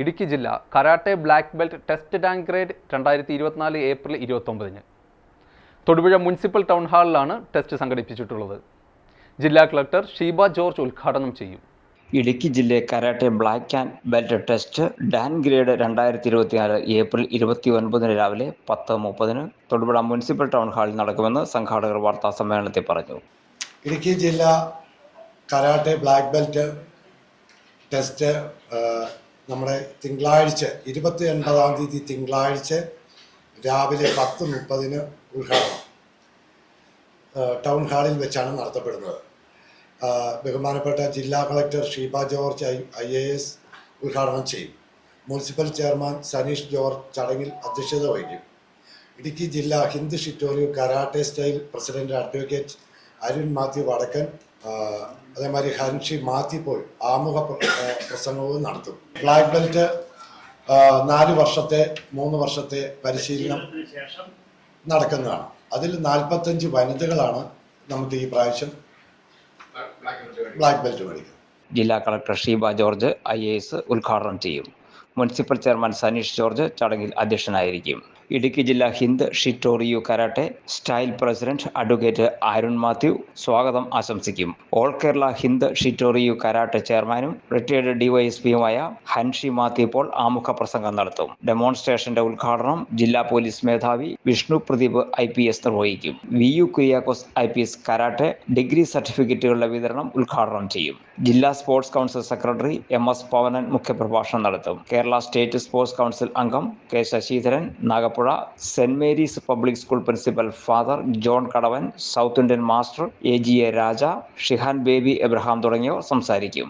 ഇടുക്കി ജില്ല karate black belt test ടാങ്ക് grade രണ്ടായിരത്തി ഇരുപത്തിനാല് ഏപ്രിൽ ഇരുപത്തൊമ്പതിന്. തൊടുപുഴ മുനിസിപ്പൽ ടൗൺ ഹാളിലാണ് ടെസ്റ്റ് സംഘടിപ്പിച്ചിട്ടുള്ളത്. ജില്ലാ കളക്ടർ ഷീബ ജോർജ് ഉദ്ഘാടനം ചെയ്യും. ഇടുക്കി ജില്ലയെ karate black and belt test dan grade രണ്ടായിരത്തി ഇരുപത്തിനാല് ഏപ്രിൽ ഇരുപത്തി ഒൻപതിന് രാവിലെ പത്ത് മുപ്പതിന് തൊടുപുഴ മുനിസിപ്പൽ ടൗൺ ഹാളിൽ നടക്കുമെന്ന് സംഘാടകർ വാർത്താ സമ്മേളനത്തിൽ പറഞ്ഞു. ഇടുക്കി ജില്ല കരാട്ടെ ബ്ലാക്ക് ബെൽറ്റ് ടെസ്റ്റ് നമ്മുടെ തിങ്കളാഴ്ച ഇരുപത്തി ഒൻപതാം തീയതി തിങ്കളാഴ്ച രാവിലെ പത്ത് മുപ്പതിന് ഉദ്ഘാടനം ടൗൺ ഹാളിൽ വെച്ചാണ് നടത്തപ്പെടുന്നത്. ബഹുമാനപ്പെട്ട ജില്ലാ collector Sheeba George I I A S ഉദ്ഘാടനം ചെയ്യും. മുനിസിപ്പൽ ചെയർമാൻ സനീഷ് ജോർജ് ചടങ്ങിൽ അധ്യക്ഷത വഹിക്കും. ഇടുക്കി ജില്ലാ Hindu Shitoryu karate style president advocate Arun Mathew Vadakkan അതേമാതിരി ഹൻഷി പോയി. ആമുഖ പ്രസംഗവും നടത്തും. ബ്ലാക്ക് ബെൽറ്റ് നാല് വർഷത്തെ മൂന്ന് വർഷത്തെ പരിശീലനം നടക്കുന്നതാണ്. അതിൽ നാൽപ്പത്തഞ്ച് വനിതകളാണ് നമുക്ക് ഈ പ്രാവശ്യം ബ്ലാക്ക് ബെൽറ്റ് മേടിക്കുന്നത്. ജില്ലാ collector Sheeba George I A S ഉദ്ഘാടനം ചെയ്യും. മുനിസിപ്പൽ ചെയർമാൻ സനീഷ് ജോർജ് ചടങ്ങിൽ അധ്യക്ഷനായിരിക്കും. ഇടുക്കി ജില്ലാ Hind Shitoryu karate style president advocate Arun Mathew സ്വാഗതം ആശംസിക്കും. All Kerala Hind Shitoryu karate ചെയർമാനും റിട്ടയർഡ് ഡിവൈഎസ്പിയുമായ ഹൻഷി മാത്യു പോൾ ആമുഖ പ്രസംഗം നടത്തും. ഡെമോൺസ്ട്രേഷന്റെ ഉദ്ഘാടനം ജില്ലാ പോലീസ് മേധാവി Vishnu Pradeep I P S നിർവഹിക്കും. V U Kuriakose I P S karate degree സർട്ടിഫിക്കറ്റുകളുടെ വിതരണം ഉദ്ഘാടനം ചെയ്യും. ജില്ലാ sports council secretary M S Pavanan മുഖ്യപ്രഭാഷണം നടത്തും. കേരള സ്റ്റേറ്റ് സ്പോർട്സ് കൗൺസിൽ അംഗം K Sasidharan Nagappuzha Saint Mary's public school principal father John Kadavan South Indian master A G A Raja shihan Baby Abraham തുടങ്ങിയവർ സംസാരിക്കും.